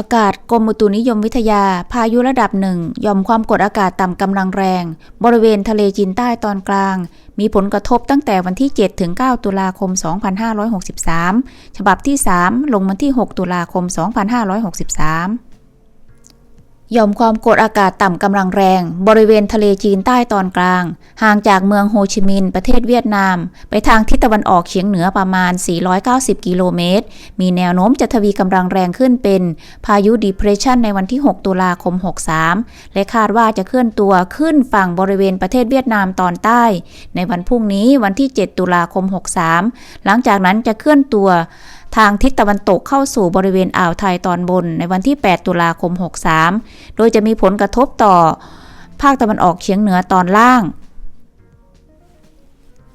ประกาศกรมอุตุนิยมวิทยา พายุระดับหนึ่งย่อมความกดอากาศต่ำกำลังแรง บริเวณทะเลจีนใต้ตอนกลาง มีผลกระทบตั้งแต่วันที่ 7 ถึง 9 ตุลาคม 2563 ฉบับที่ 3 ลงวันที่ 6 ตุลาคม 2563ห ย่อมความกดอากาศต่ำกำลังแรง บริเวณทะเลจีนใต้ตอนกลาง ห่างจากเมืองโฮจิมินห์ประเทศเวียดนาม ไปทางทิศตะวันออกเฉียงเหนือประมาณ 490 กิโลเมตร มีแนวโน้มจะทวีกำลังแรงขึ้นเป็น พายุดีเพรสชันในวันที่ 6 ตุลาคม 63 และคาดว่าจะเคลื่อนตัวขึ้นฝั่งบริเวณประเทศเวียดนามตอนใต้ ในวันพรุ่งนี้วันที่ 7 ตุลาคม 63 หลังจากนั้นจะเคลื่อนตัว ทางทิศตะวันตกเข้าสู่บริเวณอ่าวไทยตอนบนในวันที่ 8 ตุลาคม 63 โดยจะมีผลกระทบต่อ ภาคตะวันออกเฉียงเหนือตอนล่าง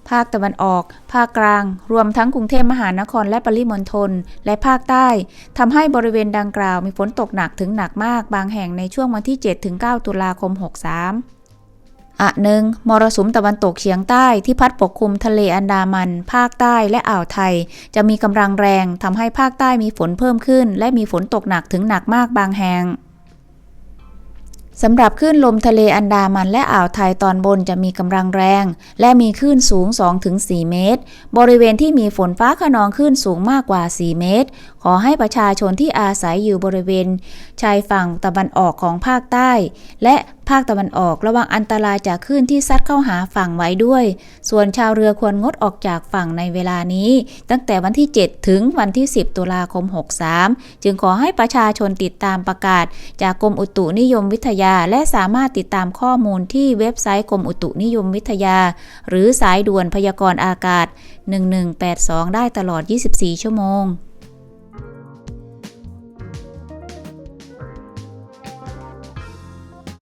ภาคตะวันออก ภาคกลาง รวมทั้งกรุงเทพมหานครและปริมณฑลและภาคใต้ทำให้บริเวณดังกล่าวมีฝนตกหนักถึงหนักมากบางแห่งในช่วงวันที่ 7-9 ตุลาคม 63 อะหนึ่งมรสุมตะวันตกเฉียงใต้ที่พัดปกคลุมทะเลอันดามัน ภาคใต้และอ่าวไทย จะมีกำลังแรงทำให้ภาคใต้มีฝนเพิ่มขึ้น และมีฝนตกหนักถึงหนักมากบางแห่ง สำหรับคลื่นลมทะเลอันดามันและอ่าวไทยตอนบนจะมีกำลังแรง และมีคลื่นสูง 2-4 เมตร บริเวณที่มีฝนฟ้าขนองคลื่นสูงมากกว่า 4 เมตร ขอให้ประชาชนที่อาศัยอยู่บริเวณ ชายฝั่งตะวันออกของภาคใต้ และภาคตะวันออกระวังอันตรายจากคลื่นที่ซัดเข้าหาฝั่งไว้ด้วย ส่วนชาวเรือควรงดออกจากฝั่งในเวลานี้ ตั้งแต่วันที่ 7 ถึงวันที่ 10 ตุลาคม 63 จึงขอให้ประชาชนติดตามประกาศ จากกรมอุตุนิยมวิทยาา และสามารถติดตามข้อมูลที่เว็บไซต์กรมอุตุนิยมวิทยา หรือสายด่วนพยากรณ์อากาศ 1182 ได้ตลอด 24 ชั่วโมง